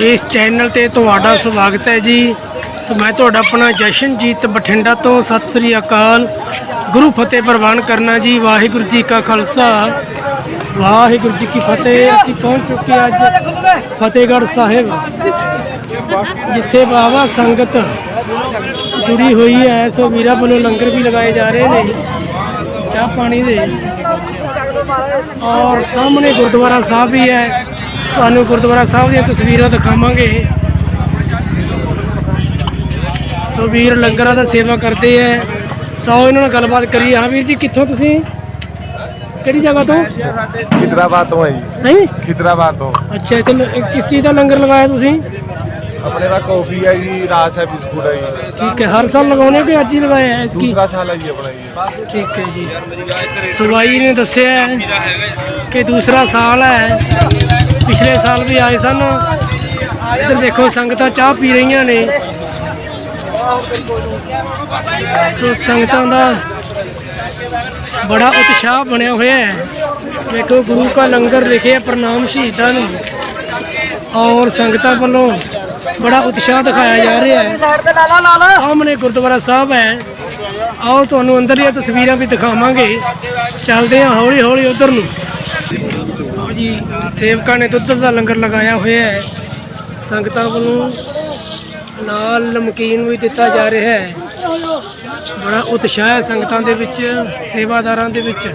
ਇਸ ਚੈਨਲ ਤੇ ਤੁਹਾਡਾ ਸਵਾਗਤ ਹੈ ਜੀ। ਸੋ ਮੈਂ ਤੁਹਾਡਾ ਆਪਣਾ ਜਸ਼ਨਜੀਤ ਬਠਿੰਡਾ ਤੋਂ ਸਤਿ ਸ੍ਰੀ ਅਕਾਲ। ਗੁਰੂ ਫਤਿਹ ਪ੍ਰਵਾਨ ਕਰਨਾ ਜੀ ਵਾਹਿਗੁਰੂ ਜੀ ਕਾ ਖਾਲਸਾ। ਵਾਹਿਗੁਰੂ ਜੀ ਕੀ ਫਤਿਹ। ਅਸੀਂ ਪਹੁੰਚ ਚੁੱਕੇ ਹਾਂ ਅੱਜ ਫਤਿਹਗੜ੍ਹ ਸਾਹਿਬ ਜਿੱਥੇ ਬਾਬਾ ਸੰਗਤ ਜੁੜੀ ਹੋਈ ਹੈ। ਸੋ ਵੀਰਾਂ ਵੱਲੋਂ ਲੰਗਰ ਵੀ ਲਗਾਏ ਜਾ ਰਹੇ ਨੇ। ਚਾਹ ਪਾਣੀ ਦੇ। ਔਰ ਸਾਹਮਣੇ ਗੁਰਦੁਆਰਾ ਸਾਹਿਬ ਵੀ ਹੈ। ਤੁਹਾਨੂੰ ਗੁਰਦੁਆਰਾ ਸਾਹਿਬ ਦੀਆਂ ਤਸਵੀਰਾਂ ਦਿਖਾਵਾਂਗੇ। ਸੋ ਵੀਰ ਲੰਗਰਾਂ ਦਾ ਸੇਵਾ ਕਰਦੇ ਹੈ ਸੋ ਇਹਨਾਂ ਨਾਲ ਗੱਲਬਾਤ ਕਰੀਏ। ਹਾਂ ਵੀਰ ਜੀ ਕਿੱਥੋਂ ਤੁਸੀਂ? ਕਿਹੜੀ ਜਗ੍ਹਾ ਤੋਂ? ਖਿਦਰਾਬਾਦ ਤੋਂ ਹੈ ਜੀ। ਨਹੀਂ ਖਿਦਰਾਬਾਦ ਤੋਂ। ਅੱਛਾ ਲ- ਕਿਸ ਚੀਜ਼ ਦਾ ਲੰਗਰ ਲਗਾਇਆ ਤੁਸੀਂ? ਆਪਣੇ ਦਾ ਕਾਫੀ ਹੈ ਜੀ ਰਾਸ ਹੈ ਬਿਸਕੁਟ ਹੈ ਜੀ ਠੀਕ ਹੈ ਹਰ ਸਾਲ ਲਗਾਉਂਦੇ ਹੋ ਕਿ ਅੱਜ ਹੀ ਲਗਾਇਆ ਹੈ ਕੀ ਦੂਸਰਾ ਸਾਲ ਹੈ ਜੀ ਆਪਣਾ ਜੀ ਠੀਕ ਹੈ ਜੀ ਸਵਾਈ ਨੇ ਦੱਸਿਆ ਹੈ ਕਿ ਦੂਸਰਾ ਸਾਲ ਹੈ ਪਿਛਲੇ ਸਾਲ ਵੀ ਆਏ ਸਨ ਇੱਧਰ ਦੇਖੋ ਸੰਗਤਾਂ ਚਾਹ ਪੀ ਰਹੀਆਂ ਨੇ ਸੋ ਸੰਗਤਾਂ ਦਾ ਬੜਾ ਉਤਸ਼ਾਹ ਬਣਿਆ ਹੋਇਆ ਹੈ। ਵੇਖੋ ਗੁਰੂ ਕਾ ਲੰਗਰ ਲਿਖਿਆ ਪ੍ਰਣਾਮ ਸ਼ਹੀਦਾਂ ਨੂੰ। ਔਰ ਸੰਗਤਾਂ ਵੱਲੋਂ ਬੜਾ ਉਤਸ਼ਾਹ ਦਿਖਾਇਆ ਜਾ ਰਿਹਾ ਹੈ। ਸਾਹਮਣੇ ਗੁਰਦੁਆਰਾ ਸਾਹਿਬ ਹੈ। ਆਓ ਤੁਹਾਨੂੰ ਅੰਦਰਲੀਆਂ ਤਸਵੀਰਾਂ ਵੀ ਦਿਖਾਵਾਂਗੇ। ਚੱਲਦੇ ਹਾਂ ਹੌਲੀ ਹੌਲੀ ਉਧਰ ਨੂੰ। ਆਓ ਜੀ ਸੇਵਕਾਂ ਨੇ ਦੁੱਧ ਦਾ ਲੰਗਰ ਲਗਾਇਆ ਹੋਇਆ ਹੈ। ਸੰਗਤਾਂ ਵੱਲੋਂ ਨਾਲ ਨਮਕੀਨ ਵੀ ਦਿੱਤਾ ਜਾ ਰਿਹਾ ਹੈ। ਬੜਾ ਉਤਸ਼ਾਹ ਹੈ ਸੰਗਤਾਂ ਦੇ ਵਿੱਚ ਸੇਵਾਦਾਰਾਂ ਦੇ ਵਿੱਚ।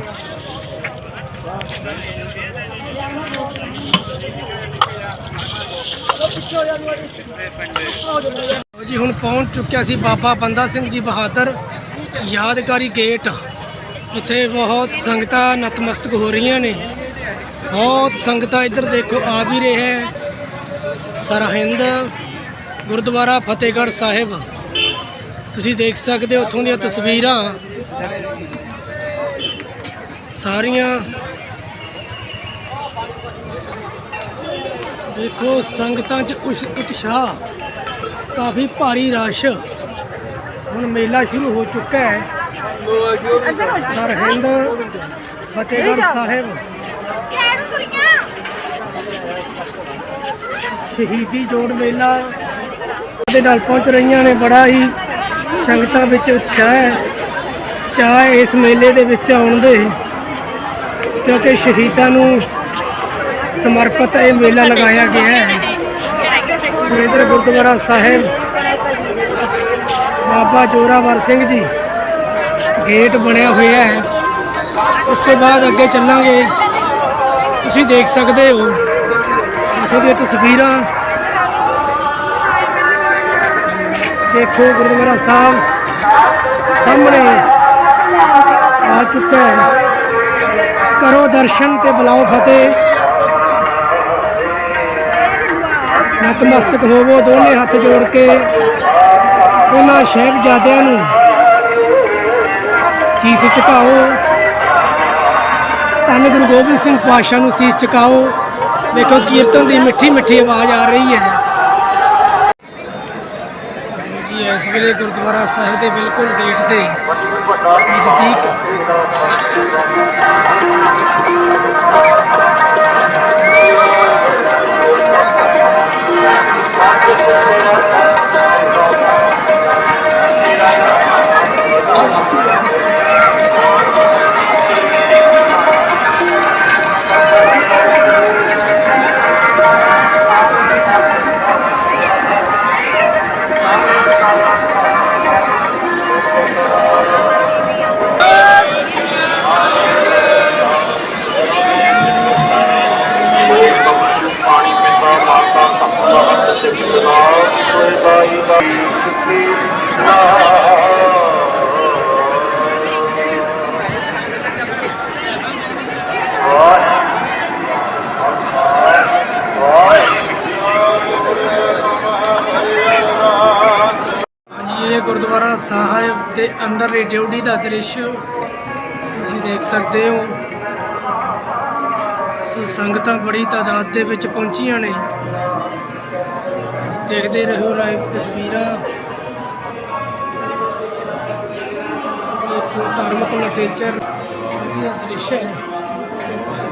ਲਓ ਜੀ, ਹੁਣ ਪਹੁੰਚ ਚੁੱਕਿਆ ਸੀ ਬਾਬਾ ਬੰਦਾ ਸਿੰਘ ਜੀ ਬਹਾਦਰ ਯਾਦਗਾਰੀ ਗੇਟ। ਇੱਥੇ ਬਹੁਤ ਸੰਗਤਾਂ ਨਤਮਸਤਕ ਹੋ ਰਹੀਆਂ ਨੇ। ਬਹੁਤ ਸੰਗਤਾਂ ਇੱਧਰ ਦੇਖੋ, ਆ ਵੀ ਰਹੇ ਹੈ। ਸਰਹਿੰਦ ਗੁਰਦੁਆਰਾ, ਫਤਿਹਗੜ੍ਹ ਸਾਹਿਬ। ਤੁਸੀਂ ਦੇਖ ਸਕਦੇ ਹੋ ਉੱਥੋਂ ਦੀਆਂ ਤਸਵੀਰਾਂ। ਸਾਰੀਆਂ ਦੇਖੋ ਸੰਗਤਾਂ 'ਚ ਉਸ਼ ਉਤਸ਼ਾਹ ਕਾਫੀ ਭਾਰੀ ਰਸ਼। ਹੁਣ ਮੇਲਾ ਸ਼ੁਰੂ ਹੋ ਚੁੱਕਾ ਹੈ। ਸਰਹਿੰਦ ਫਤਿਹਗੜ੍ਹ ਸਾਹਿਬ। ਸ਼ਹੀਦੀ ਜੋੜ ਮੇਲਾ ਦੇ ਨਾਲ ਪਹੁੰਚ ਰਹੀਆਂ ਨੇ। ਬੜਾ ਹੀ ਸੰਗਤਾਂ ਵਿੱਚ ਉਤਸ਼ਾਹ ਹੈ। ਚਾਹ ਇਸ ਮੇਲੇ ਦੇ ਵਿੱਚ ਆਉਣ ਦੇ ਕਿਉਂਕਿ ਸ਼ਹੀਦਾਂ ਨੂੰ ਸਮਰਪਿਤ ਇਹ ਮੇਲਾ ਲਗਾਇਆ ਗਿਆ ਹੈ। ਸ੍ਰੀ ਗੁਰਦੁਆਰਾ ਸਾਹਿਬ, ਬਾਬਾ ਜੋਰਾਵਰ ਸਿੰਘ ਜੀ, ਗੇਟ ਬਣਿਆ ਹੋਇਆ ਹੈ। ਉਸ ਤੋਂ ਬਾਅਦ ਅੱਗੇ ਚੱਲਾਂਗੇ। ਤੁਸੀਂ ਦੇਖ ਸਕਦੇ ਹੋ ਇੱਥੇ ਦੀਆਂ ਤਸਵੀਰਾਂ। ਦੇਖੋ, ਗੁਰਦੁਆਰਾ ਸਾਹਿਬ ਸਾਹਮਣੇ ਆ ਚੁੱਕਾ ਹੈ। ਕਰੋ ਦਰਸ਼ਨ ਤੇ ਬੁਲਾਓ ਫਤਿਹ। ਨਤਮਸਤਕ ਹੋਵੋ, ਦੋਨੇ ਹੱਥ ਜੋੜ ਕੇ ਉਹਨਾਂ ਸਾਹਿਬਜ਼ਾਦਿਆਂ ਨੂੰ ਸੀਸ ਝੁਕਾਓ। ਧੰਨ ਗੁਰੂ ਗੋਬਿੰਦ ਸਿੰਘ ਪਾਤਸ਼ਾਹ ਨੂੰ ਸੀਸ ਝੁਕਾਓ। ਵੇਖੋ, ਕੀਰਤਨ ਦੀ ਮਿੱਠੀ ਮਿੱਠੀ ਆਵਾਜ਼ ਆ ਰਹੀ ਹੈ। ਜੀ, ਇਸ ਵੇਲੇ ਗੁਰਦੁਆਰਾ ਸਾਹਿਬ ਦੇ ਬਿਲਕੁਲ ਗੇਟ ਦੇ ਨਜ਼ਦੀਕ ਗੁਰਦੁਆਰਾ ਸਾਹਿਬ ਦੇ ਅੰਦਰਲੀ ਡਿਊਟੀ ਦਾ ਦ੍ਰਿਸ਼ ਤੁਸੀਂ ਦੇਖ ਸਕਦੇ ਹੋ। ਸੋ ਸੰਗਤਾਂ ਬੜੀ ਤਾਦਾਦ ਦੇ ਵਿੱਚ ਪਹੁੰਚੀਆਂ ਨੇ। ਦੇਖਦੇ ਰਹੋ ਲਾਈਵ ਤਸਵੀਰਾਂ। ਧਾਰਮਿਕ ਲਿਟਰੇਚਰ ਦਾ ਦ੍ਰਿਸ਼ ਹੈ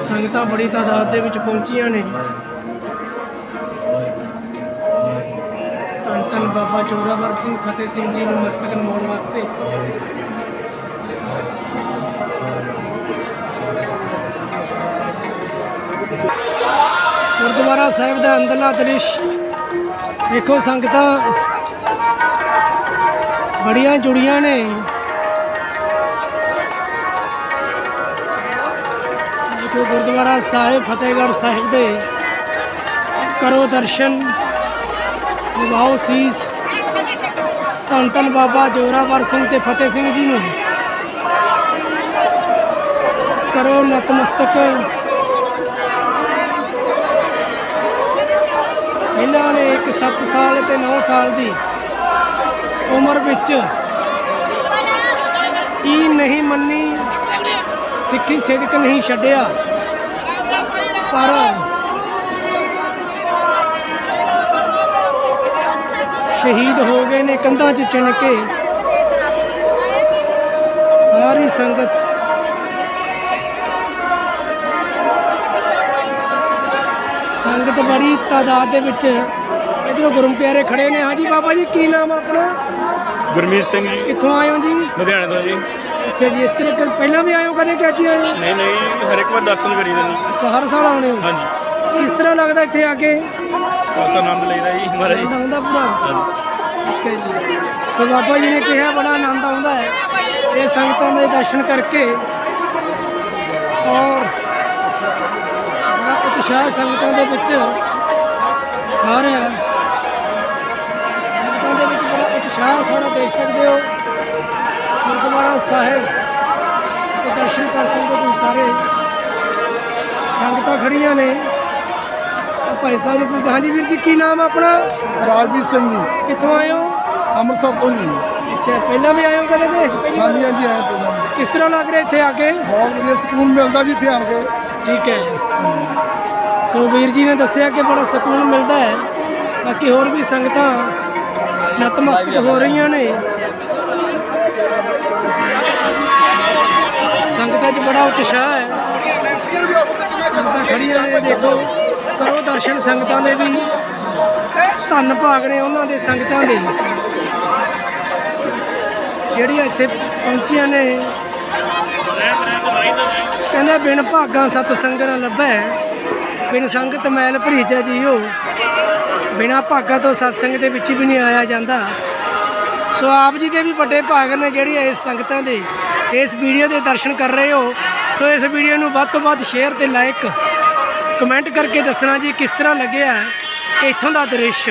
ਸੰਗਤਾਂ ਬੜੀ ਤਾਦਾਦ ਦੇ ਵਿੱਚ ਪਹੁੰਚੀਆਂ ਨੇ। ਧੰਨ ਧੰਨ ਬਾਬਾ ਜੋਰਾਵਰ ਸਿੰਘ ਫਤਿਹ ਸਿੰਘ ਜੀ ਨੂੰ ਮਸਤਕ ਨਮਾਉਣ ਵਾਸਤੇ। ਗੁਰਦੁਆਰਾ ਸਾਹਿਬ ਦਾ ਅੰਦਰਲਾ ਦ੍ਰਿਸ਼। ਦੇਖੋ ਸੰਗਤਾਂ ਬੜੀਆਂ ਜੁੜੀਆਂ ਨੇ। ਦੇਖੋ ਗੁਰਦੁਆਰਾ ਸਾਹਿਬ, ਫਤਿਹਗੜ੍ਹ ਸਾਹਿਬ ਦੇ ਕਰੋ ਦਰਸ਼ਨ। ਨਿਭਾਓ ਸੀਸ। ਧੰਨ ਧੰਨ ਬਾਬਾ ਜੋਰਾਵਰ ਸਿੰਘ ਤੇ ਫਤਿਹ ਸਿੰਘ ਜੀ ਨੂੰ। ਕਰੋ ਨਤਮਸਤਕ। ਇਹਨਾਂ ਨੇ ਇੱਕ 7 ਸਾਲ ਤੇ 9 ਸਾਲ ਦੀ ਉਮਰ ਵਿੱਚ ਇਹ ਨਹੀਂ ਮੰਨੀ ਸਿੱਖੀ ਸਿਦਕ ਨਹੀਂ ਛੱਡਿਆ। ਪਰ ਸ਼ਹੀਦ ਹੋ ਗਏ ਨੇ ਕੰਧਾਂ 'ਚ ਚਿਣ ਕੇ ਸਾਰੀ ਸੰਗਤ ਸੰਗਤ ਬੜੀ ਤਾਦਾਦ ਦੇ ਵਿੱਚ ਇਧਰੋਂ ਗੁਰਮ ਪਿਆਰੇ ਖੜੇ ਨੇ। ਹਾਂਜੀ ਬਾਬਾ ਜੀ ਕੀ ਨਾਮ ਆਪਣਾ? ਗੁਰਮੀਤ ਸਿੰਘ ਜੀ। ਕਿੱਥੋਂ ਆਏ ਹੋ ਜੀ? ਲੁਧਿਆਣੇ ਤੋਂ ਜੀ। ਅੱਛਾ ਜੀ ਇਸ ਤਰ੍ਹਾਂ ਕ- ਪਹਿਲਾਂ ਵੀ ਆਏ ਹੋ ਕਦੇ ਕਿ ਅੱਜ ਹੀ ਆਏ ਹੋ ਨਹੀਂ ਨਹੀਂ ਹਰ ਇੱਕ ਵਾਰ ਦਰਸ਼ਨ ਕਰੀਦੇ ਨੇ ਅੱਛਾ ਹਰ ਸਾਲ ਆਉਂਦੇ ਹੋ? ਹਾਂਜੀ। ਕਿਸ ਤਰ੍ਹਾਂ ਲੱਗਦਾ ਇੱਥੇ ਆ ਕੇ? ਬਸ ਆਨੰਦ ਲਈਦਾ ਜੀ ਮਹਾਰਾਜ ਆਨੰਦ ਆਉਂਦਾ ਪੂਰਾ? ਠੀਕ ਹੈ ਜੀ। ਸੋ ਬਾਬਾ ਜੀ ਨੇ ਕਿਹਾ ਬੜਾ ਆਨੰਦ ਆਉਂਦਾ ਹੈ। ਇਹ ਸੰਗਤਾਂ ਦੇ ਦਰਸ਼ਨ ਕਰਕੇ ਔਰ ਬੜਾ ਉਤਸ਼ਾਹ ਸੰਗਤਾਂ ਦੇ ਵਿੱਚ ਸਾਰੇ ਸੰਗਤਾਂ ਦੇ ਵਿੱਚ ਬੜਾ ਉਤਸ਼ਾਹ ਸਾਰਾ ਦੇਖ ਸਕਦੇ ਹੋ। ਗੁਰਦੁਆਰਾ ਸਾਹਿਬ ਦੇ ਦਰਸ਼ਨ ਕਰ ਸਕਦੇ ਹੋ ਤੁਸੀਂ ਸਾਰੇ। ਸੰਗਤਾਂ ਖੜੀਆਂ ਨੇ। ਭਾਈ ਸਾਹਿਬ ਨੂੰ ਪੁੱਛਦੇ ਹਾਂਜੀ ਵੀਰ ਜੀ ਕੀ ਨਾਮ ਆ ਆਪਣਾ? ਰਾਜਵੀਰ ਸਿੰਘ ਜੀ। ਕਿੱਥੋਂ ਆਏ ਹੋ? ਅੰਮ੍ਰਿਤਸਰ ਤੋਂ ਜੀ। ਅੱਛਾ ਪਹਿਲਾਂ ਵੀ ਆਏ ਹੋ ਕਦੇ ਵਾਰ? ਹਾਂਜੀ ਹਾਂਜੀ ਆਏ ਪਹਿਲਾਂ। ਕਿਸ ਤਰ੍ਹਾਂ ਲੱਗ ਰਿਹਾ ਇੱਥੇ ਆ ਕੇ? ਬਹੁਤ ਵਧੀਆ ਸਕੂਨ ਮਿਲਦਾ ਜੀ ਇੱਥੇ ਆਣ ਕੇ। ਠੀਕ ਹੈ। ਸੋ ਵੀਰ ਜੀ ਨੇ ਦੱਸਿਆ ਕਿ ਬੜਾ ਸਕੂਨ ਮਿਲਦਾ ਹੈ। ਬਾਕੀ ਹੋਰ ਵੀ ਸੰਗਤਾਂ ਨਤਮਸਤਕ ਹੋ ਰਹੀਆਂ ਨੇ। ਸੰਗਤਾਂ 'ਚ ਬੜਾ ਉਤਸ਼ਾਹ ਹੈ। ਸੰਗਤਾਂ ਖੜੀਆਂ ਨੇ, ਦੇਖੋ, ਕਰੋ ਦਰਸ਼ਨ ਸੰਗਤਾਂ ਦੇ ਵੀ। ਧੰਨ ਭਾਗ ਨੇ ਉਹਨਾਂ ਦੇ ਸੰਗਤਾਂ ਦੇ। ਜਿਹੜੀਆਂ ਇੱਥੇ ਪਹੁੰਚੀਆਂ ਨੇ। ਕਹਿੰਦੇ, ਬਿਨ ਭਾਗਾਂ ਸਤ ਸੰਗ ਲੱਭੈ, ਬਿਨ ਸੰਗਤ ਮੈਲ ਭਰੀਜੈ ਜੀਓ। ਬਿਨਾ ਭਾਗਾਂ ਤੋਂ ਸਤਸੰਗ ਦੇ ਵਿੱਚ ਵੀ ਨਹੀਂ ਆਇਆ ਜਾਂਦਾ। ਸੋ ਆਪ ਜੀ ਦੇ ਵੀ ਵੱਡੇ ਭਾਗ ਨੇ ਜਿਹੜੇ ਇਸ ਸੰਗਤਾਂ ਦੇ। ਇਸ ਵੀਡੀਓ ਦੇ ਦਰਸ਼ਨ ਕਰ ਰਹੇ ਹੋ। ਸੋ ਇਸ ਵੀਡੀਓ ਨੂੰ ਵੱਧ ਤੋਂ ਵੱਧ ਸ਼ੇਅਰ ਤੇ ਲਾਈਕ ਕਮੈਂਟ ਕਰਕੇ ਦੱਸਣਾ ਜੀ ਕਿਸ ਤਰ੍ਹਾਂ ਲੱਗਿਆ ਇੱਥੋਂ ਦਾ ਦ੍ਰਿਸ਼।